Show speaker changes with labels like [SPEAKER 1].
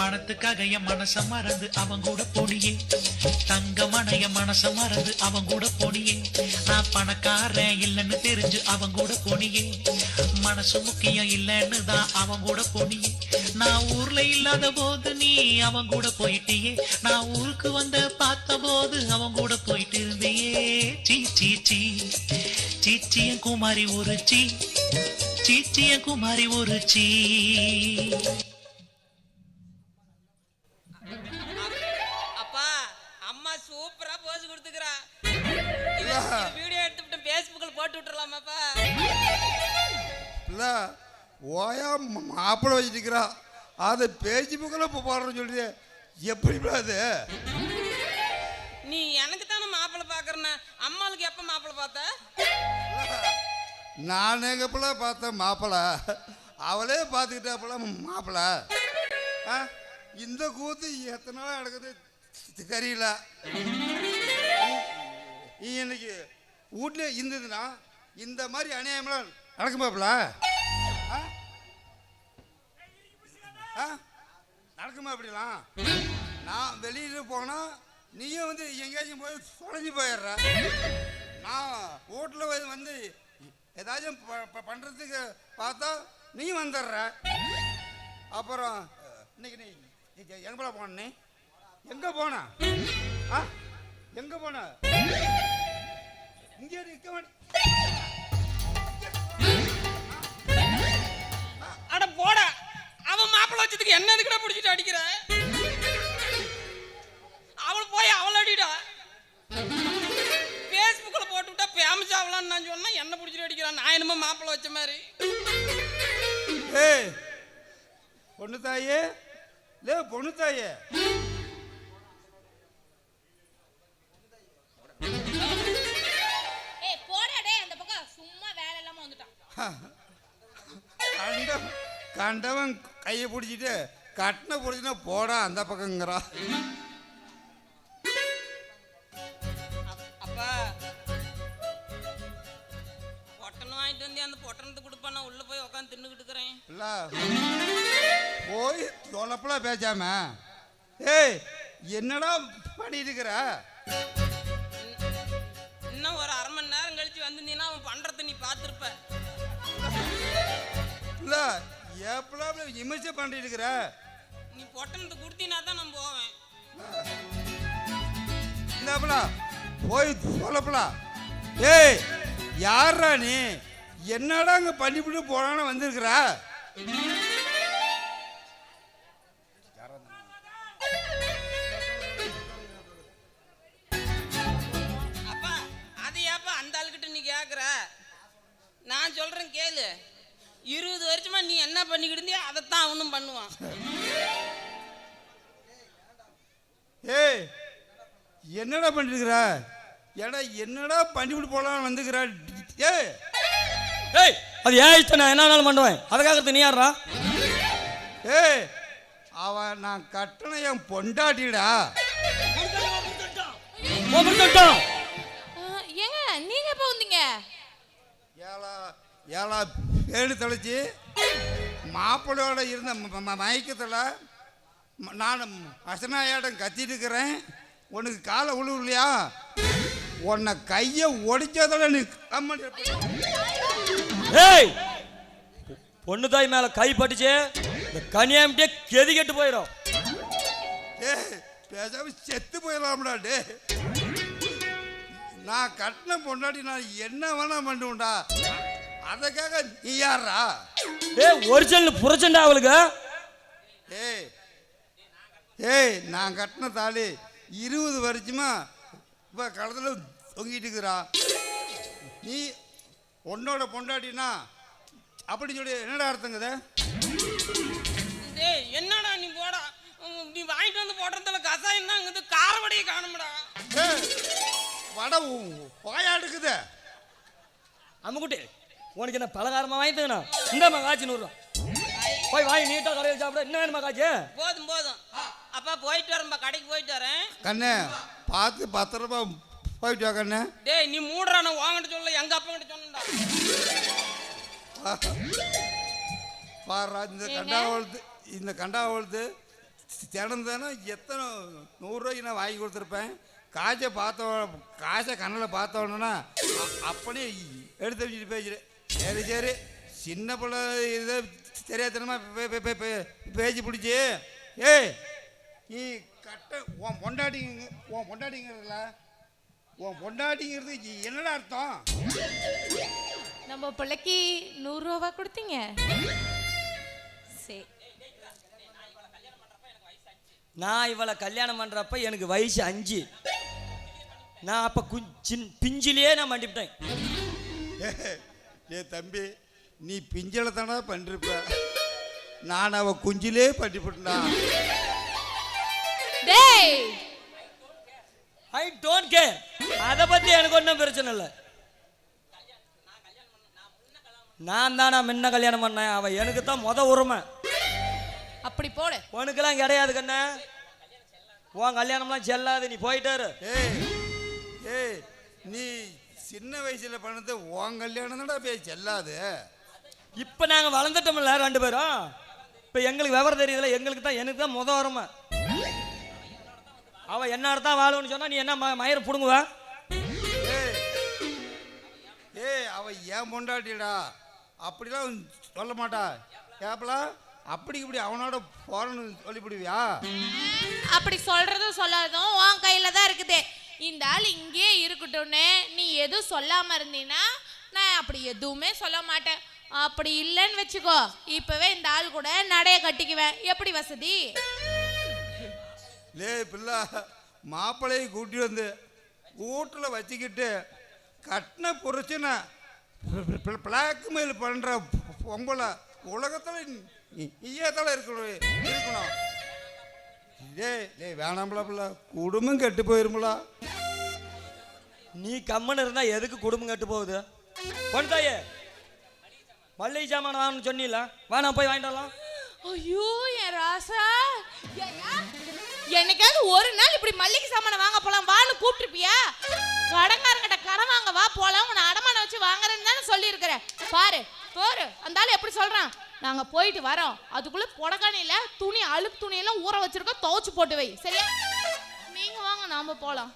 [SPEAKER 1] பணத்துக்காக என் மனச மறந்து அவன் கூட போனியே. தங்க என் மனச மறந்து அவன் கூட போனியே. நான் பணக்காரன் இல்லைன்னு தெரிஞ்சு அவன் கூட போனியே. மனசு முக்கியம் இல்லைன்னு தான் அவன் கூட போனியே. நான் ஊர்ல இல்லாத போது நீ அவன் கூட போயிட்டியே. நான் ஊருக்கு வந்த பார்த்த போது அவன் கூட போயிட்டு இருந்தியே. சீ சீ சீ. குமாரி ஒரு சீ. சீச்சிய குமாரி ஒரு சீ.
[SPEAKER 2] போட்டு விட்டுறலாமாப்பா
[SPEAKER 3] இல்லை ஓயா மாப்பிள்ளை வச்சிருக்கிறா. அதை பேச்சு புக்கில் இப்போ பாடுறேன்னு சொல்லிட்டு எப்படிப்பா அது?
[SPEAKER 2] நீ எனக்கு தானே மாப்பிள்ளை பார்க்கறன? அம்மாளுக்கு எப்போ மாப்பிள்ளை பார்த்த?
[SPEAKER 3] நான் எங்கப்பல பார்த்தேன் மாப்பிள்ளை? அவளே பார்த்துக்கிட்டாப்பல மாப்பிள்ளை. ஆ இந்த கூத்து எத்தனை நாள் நடக்குது தெரியல. இன்னைக்கு வீட்டில் இருந்ததுன்னா இந்த மாதிரி அநியாயம்லாம் நடக்குமாப்பில ஆ? ஆ? நடக்குமா அப்படிலாம்? நான் வெளியில் போனால் நீயும் வந்து எங்கேயாச்சும் போய் தொலைஞ்சு போயிடுற. நான் வீட்டில் வந்து ஏதாச்சும் ப- பண்ணுறதுக்கு பார்த்தா நீ வந்துடுற. அப்புறம் இன்னைக்கு நீ எங்கே போன நீ? எங்கே போன? ஆ? எங்கே போன?
[SPEAKER 2] அட போடா. அவன் மாப்பிள்ளை வச்சதுக்கு என்ன எதுக்குடா பிடிச்சிட்டு அடிக்கிற? அவள் போய் அவள் அடிடா. பேஸ்புக்கில் போட்டு விட்டா ஃபேமஸ் ஆகலான்னு நான் சொன்னா என்ன பிடிச்சிட்டு அடிக்கிறான்? நான் என்னமோ மாப்பிள்ளை வச்ச மாதிரி.
[SPEAKER 3] ஏய் பொண்ணு தாயே. லே பொண்ணு தாயே. கண்டவன் கையை பிடிச்சிட்டு கட்டின பிடிச்சினா போடா அந்த பக்கங்கிறா
[SPEAKER 2] அப்- அப்பா பொட்டணம் வாங்கிட்டு வந்து அந்த பொட்டணத்தை கொடுப்பா நான் உள்ள போய் உட்காந்து தின்னுக்கிட்டு இருக்கிறேன்.
[SPEAKER 3] போய் தொலைப்பெல்லாம் பேசாம. ஏய் என்னடா பண்ணிட்டு இருக்கிற?
[SPEAKER 2] இன்னும் ஒரு அரை மணி நேரம் கழிச்சு வந்திருந்தீங்கன்னா அவன் பண்றதை நீ பார்த்துருப்ப.
[SPEAKER 3] இல்ல. எப்பலாம் விமர்சனம் பண்ணிட்டு இருக்கிற?
[SPEAKER 2] நீ பொட்டணத்தை கொடுத்தீனா தான் நான் போவேன்.
[SPEAKER 3] இந்தாப்பல போய் தொலைப்பலா ஏய் யாரா நீ? என்னடா அங்க பண்ணிவிட்டு போனான்னு வந்திருக்கிற?
[SPEAKER 2] அப்பா அது ஏப்பா அந்த ஆளுகிட்ட நீ கேட்குற நான் சொல்றேன் கேளு. இருபது வருஷமா நீ என்ன பண்ணிக்கிட்டு இருந்தியோ அதைத்தான் அவனும் பண்ணுவான்.
[SPEAKER 3] ஏய் என்னடா பண்ணிருக்கிற? ஏடா என்னடா பண்ணிவிட்டு போலான்னு வந்துக்கிற? ஏய்.
[SPEAKER 4] ஏய் அது ஏன் இஷ்டம் நான் என்ன வேணாலும் பண்ணுவேன். அதுக்காக நீ யாரா
[SPEAKER 3] ஏய் அவன் நான் கட்டண என் பொண்டாட்டிடா.
[SPEAKER 5] ஏங்க நீங்க எப்ப வந்தீங்க?
[SPEAKER 3] ஏழா ஏழா பேடு தெளிச்சு மாப்பிள்ளையோட இருந்த மயக்கத்தில் நான் அசனாயாட்டம் கத்திட்டு இருக்கிறேன் உனக்கு காலை உழுவுலையா? உன்னை கையை ஒடிச்சதோட நீ
[SPEAKER 4] ஏய்! பொண்ணு தாய் மேல கை பட்டுச்சு இந்த கனியாமிட்டே கெதி கெட்டு போயிடும்
[SPEAKER 3] ஏய் பேசாம செத்து போயிடலாம்டா டே நான் கட்டின பொண்டாட்டி நான் என்ன வேணா பண்ணுவேன்டா. அதுக்காக நீ யாரா
[SPEAKER 4] ஏய் ஒரிஜினல் புரட்சண்டா அவளுக்கு?
[SPEAKER 3] ஏய் ஏய் நான் கட்டின தாலி இருபது வருஷமா இப்போ களத்தில் தொங்கிட்டு இருக்கிறா. நீ உன்னோட பொண்டாட்டினா அப்படி சொல்லி என்னடா அர்த்தங்குத
[SPEAKER 2] டேய் என்னடா நீ போடா? நீ வாங்கிட்டு வந்து போடுறதுல கசாயம் தான் இங்கே காரவடையை காணும்டா.
[SPEAKER 3] ஏய் வடை வாயாடுக்குது.
[SPEAKER 4] அம்முக்குட்டி உனக்கு என்ன பலகாரமா வாங்கி தரணும் இந்தாம்மா காய்ச்சி நூறுரூவா போய் வாங்கி நீட்டா கடையில் சாப்பிட. என்ன வேணுமா காய்ச்சி
[SPEAKER 2] போதும் போதும். அப்பா போயிட்டு வரேன்பா. கடைக்கு போயிட்டு வரேன்.
[SPEAKER 3] கண்ணே பார்த்து பத்திரமா போயிட்டு வா கண்ணே.
[SPEAKER 2] டேய் நீ மூடுறா நான் வாங்கிட்டு சொல்ல எங்க அப்பா கிட்ட
[SPEAKER 3] பாடுறா இந்த கண்டாவழுத்து இந்த கண்டாவழுத்து திறந்தேன்னா எத்தனை நூறுரூவாய்க்கு நான் வாங்கி கொடுத்துருப்பேன். காசை பார்த்த காசை கண்ணில் பார்த்த உடனே அப்படியே எடுத்து வச்சுட்டு பேசுகிறேன் சரி சரி. சின்ன பிள்ளை இதை தெரியாதனமா பேச்சு பிடிச்சி. ஏய் நீ கட்ட உன் பொண்டாட்டிங்க உன் பொண்டாட்டிங்கிறதுல உன் பொண்டாட்டிங்கிறது என்னடா அர்த்தம்?
[SPEAKER 5] நம்ம பிள்ளைக்கு நூறுரூவா கொடுத்தீங்க? சரி.
[SPEAKER 4] நான் இவளை கல்யாணம் பண்ணுறப்ப எனக்கு வயசு அஞ்சு. நான் அப்போ குஞ்சின் பிஞ்சிலேயே நான் மண்டிவிட்டேன்.
[SPEAKER 3] ஏ தம்பி நீ பிஞ்சலை தானே பண்ணிருப்ப? நான் அவ குஞ்சிலே பண்ணிவிட்டா
[SPEAKER 5] டேய்!
[SPEAKER 4] ஐ டோன்ட் கேர் அதை பற்றி எனக்கு ஒன்றும் பிரச்சனை இல்லை. நான் தானே முன்ன கல்யாணம் பண்ணேன். அவள் எனக்கு தான் முத உரிமை.
[SPEAKER 5] அப்படி போடு.
[SPEAKER 4] உனக்கெல்லாம் கிடையாது கண்ணே. உன் கல்யாணம்லாம் செல்லாது. நீ போயிட்டாரு
[SPEAKER 3] ஏய் ஏய் நீ சின்ன வயசுல பண்ணது உன் கல்யாணம் தானடா போய் செல்லாது
[SPEAKER 4] இப்போ நாங்கள் வளர்ந்துட்டோம்ல ரெண்டு பேரும். இப்போ எங்களுக்கு விவரம் தெரியுதுல எங்களுக்கு தான் எனக்கு தான் முத உரிமை. அவள் என்னோட தான் வாழும்னு சொன்னா நீ என்ன ம மயிரை பிடுங்குவ?
[SPEAKER 3] ஏய் ஏய் அவ ஏன் பொண்டாட்டிடா? அப்படிலாம் சொல்ல மாட்டா. ஏப்பலா அப்படி இப்படி அவனோட போறன்னு சொல்லிவிடுவியா
[SPEAKER 5] அப்படி சொல்றதும் சொல்லாததும் உன் கையில தான் இருக்குது. இந்த ஆள் இங்கேயே இருக்கட்டும்னு நீ எதுவும் சொல்லாமல் இருந்தீன்னா நான் அப்படி எதுவுமே சொல்ல மாட்டேன். அப்படி இல்லைன்னு வச்சுக்கோ. இப்பவே இந்த ஆள் கூட நடைய கட்டிக்குவேன். எப்படி வசதி?
[SPEAKER 3] லே பிள்ளை மாப்பிள்ளையை கூட்டி வந்து வீட்டில் வச்சுக்கிட்டு கட்டின புரட்சின பிளாக்மெயில் பண்ணுற பொம்பளை உலகத்தில் ஈயத்தில் இருக்கணும் இருக்கணும். டேய் வேணாம்ல பிள்ளை குடும்பம் கெட்டு போயிருங்களா
[SPEAKER 4] நீ கம்மன் இருந்தா எதுக்கு குடும்பம் கெட்டு போகுது? கொண்டாயே மல்லிகை சாமான வாங்கணும்னு சொன்னீல வேணாம் போய் வாங்கிட்டு வரலாம்.
[SPEAKER 5] ஐயோ என் ராசா. என்னைக்காவது ஒரு நாள் இப்படி மல்லிகை சாமானை வாங்க போலாம் வான்னு கூப்பிட்டுருப்பியா? கடங்காரங்கிட்ட கடன் வாங்க வா போலாம் உன்னை அடமானம் வச்சு வாங்குறேன்னு தானே சொல்லியிருக்கிறேன். பாரு போரு அந்த ஆள் எப்படி சொல்றான்? நாங்கள் போயிட்டு வரோம். அதுக்குள்ளே புடக்கானில துணி அழுப்பு துணியெல்லாம் ஊற வச்சிருக்கோம். துவச்சி போட்டு வை. சரியா? நீங்கள் வாங்க நாம் போகலாம்